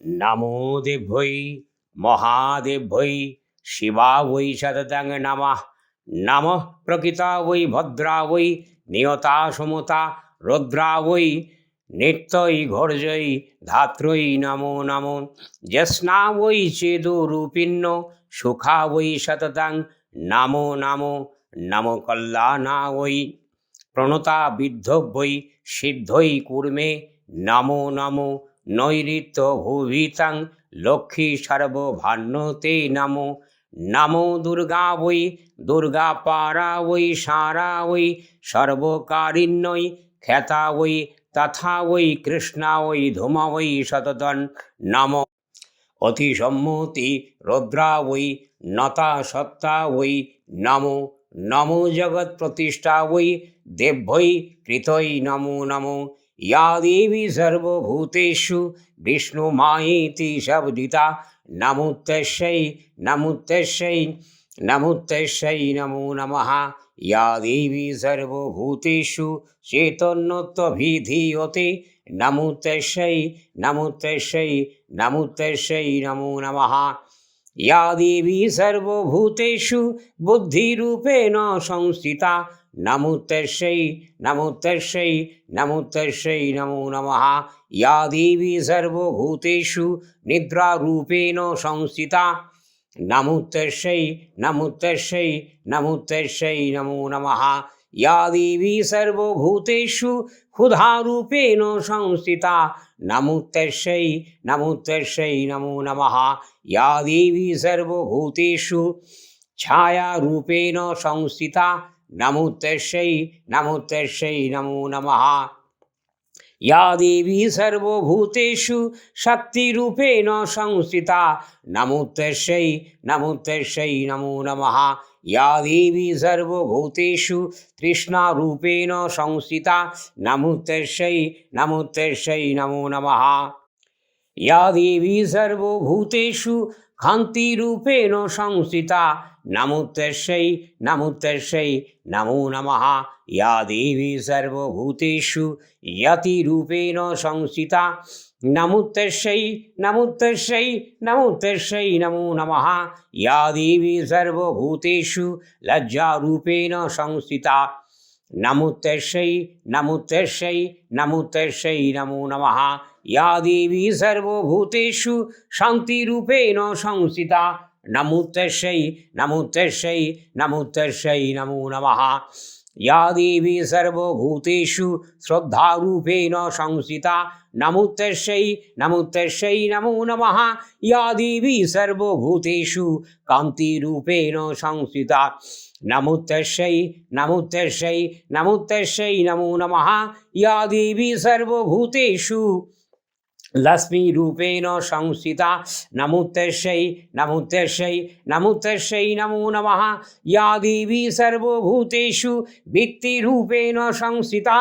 নমো দেভ্যৈ মহাদেভ্যৈ শিবা বৈ সততং নমঃ নমঃ প্রকৃতা বৈ ভদ্রা বৈ নিয়তা সমতা রুদ্রা বৈ নিত্যই ঘর্যই ধাত্রই নমো নমো জ্যস্না বৈ চেদুরূপিণ্য সুখা বৈ সততং নমো নমো নম কল্যাণা বৈ প্রণতা বিদ্ধব্যই সিদ্ধই কুর্মে নমো নমো নৈরিত্য ভূভিতাং লক্ষ্মী সর্বভান্যতে নমো। নমো দুর্গা বৈ, দুর্গা পারা বৈ, সারা বৈ সর্বকারিণ্যই খ্যাতা বৈ, তথা বৈ, কৃষ্ণা বৈ, ধূমা বৈ শতদন নম। অতি সম্মতি রুদ্রা বৈ, নতা সত্তা বৈ, নমো। নমো জগৎ প্রতিষ্ঠা বৈ দেভ্যৈ কৃতৈ নমো নমো। या देवी सर्वभूतेषु विष्णुमायेति शब्दिता नमुत्तस्यै नमुत्तस्यै नमुत्तस्यै नमो नमः या देवी सर्वभूतेषु चैतन्यत्वभिधीयते नमुत्तस्यै नमुत्तस्यै नमुत्तस्यै नमो नमः या देवी सर्वभूतेषु बुद्धिरूपेण संस्थिता नमुत्तस्यै नमुत्तस्यै नमुत्तस्यै नमो नमः या देवी सर्वभूतेषु निद्रारूपेण संस्थिता नमुत्तस्यै नमुत्तस्यै नमुत्तस्यै नमो नमः या देवी सर्वभूतेषु क्षुधारूपेण संस्थिता नमुत्तस्यै नमुत्तस्यै नमो नमः या देवी सर्वभूतेषु छायारूपेण संस्थिता नमुत्तस्यै नमुत्तस्यै नमो नमः या देवी सर्वभूतेषु शक्तिरूपेण संस्थिता नमुत्तस्यै नमुत्तस्यै नमो नमः या देवी सर्वभूतेषु तृष्णारूपेण संस्थिता नमुत्तस्यै नमुत्तस्यै नमो नमः ইয়া দেবী সর্বভূতেষু ক্ষান্তিরূপেণ সংস্থিতা নামুত্তর্ষৈ নামুত্তর্ষৈ নমো নমঃ ইয়া দেবী সর্বভূতেষু ইয়তিরূপেণ সংস্থিতা নমুত্তর্ষৈ নমুত্তর্ষৈ নমুত্তর্ষৈ নমো নমঃ ইয়া দেবী সর্বভূতেষু লজ্জারূপেণ সংস্থিতা নমুত্তর্ষৈ নমুত্তর্ষৈ নমুত্তর্ষৈ নমো নমঃ। या देवी सर्वभूतेषु शान्तिरूपेण संस्थिता नमुत्तस्यै नमुत्तस्यै नमुत्तस्यै नमो नमः या देवी सर्वभूतेषु श्रद्धारूपेण संस्थिता नमुत्तस्यै नमुत्तस्यै नमो नमः या देवी सर्वभूतेषु कान्तिरूपेण संस्थिता नमुत्तस्यै नमुत्तस्यै नमुत्तस्यै नमो नमः या देवी सर्वभूतेषु লক্ষ্মীরূপেণ সংস্থিতা নমুতেশ্যই নমুতেশ্যই নমুতেশ্যই নমো নমঃ ইয়া দেবী সর্বভূতেষু ব্যক্তিরূপেণ সংস্থিতা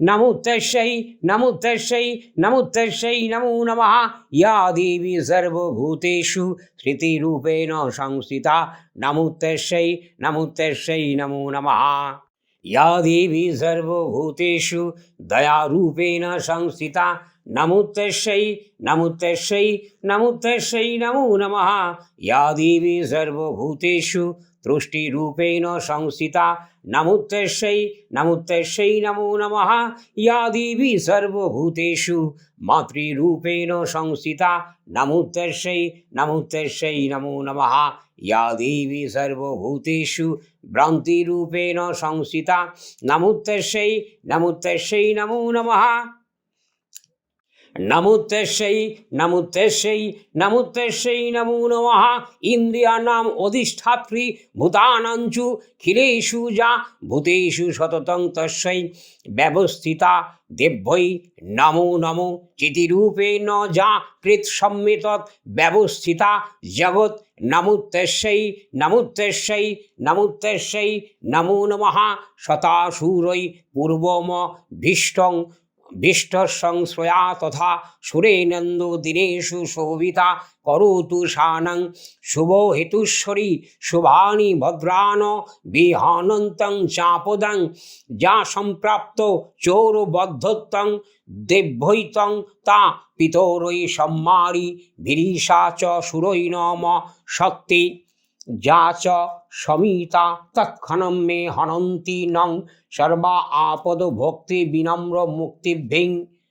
নমুতেশ্যই নমুতেশ্যই নমুতেশ্যই নমো নমঃ ইয়া দেবী সর্বভূতেষু স্মৃতিরূপেণ সংস্থিতা নমুতেশ্যই নমুতেশ্যই নমো নমঃ या देवी सर्वभूतेषु दयारूपेण संस्थिता नमुत्तस्यै नमुत्तस्यै नमुत्तस्यै नमो नमः या देवी सर्वभूतेषु तुष्टिरूपेण संस्थिता नमुत्तस्यै नमुत्तस्यै नमो नमः या देवी सर्वभूतेषु मातृरूपेण संस्थिता नमुत्तस्यै नमुत्तस्यै नमो नमः या देवी सर्वभूतेषु भ्रान्तिरूपेण संस्थिता नमुत्तस्यै नमुत्तस्यै नमो नमः নমুত্তেশ্বৈ নমুত্তেশ্বৈ নমুত্তেশ্বৈ নমো নমঃ। ইন্দ্রিয়াণাম অধিষ্ঠাত্রী ভূতানাঞ্চু খিলেষু যা ভূতেষু সততং তস্যৈ ব্যবস্থিতা দেব্যৈ নমো নমো। চিতিরূপেণ যা কৃৎসম্মেতৎ ব্যবস্থিতা জগৎ। নমুত্তেশ্বৈ নমুত্তেশ্বৈ নমুত্তেশ্বৈ নমো নমঃ। শতাসুরৈ পূর্বম ভীষ্টং বিষ্ট সংশ্রয়া তথা সুরেনন্দু দিনেষু শোভিতা করোতু শানং শুভ হেতুশ্বরী শুভানি ভদ্রান বিহানন্তং চাপদং যা সম্প্রাপ্ত চৌরবদ্ধত্তং দেব্যৈতং তা পিতরৈ সম্মারি ভিরিষা চ সুরৈ নম শক্তি। যা চ সমিতা তৎক্ষণম মে হনন্তি নং সর্বা আপদ ভক্তি বিনম্র মুক্তিভ্যং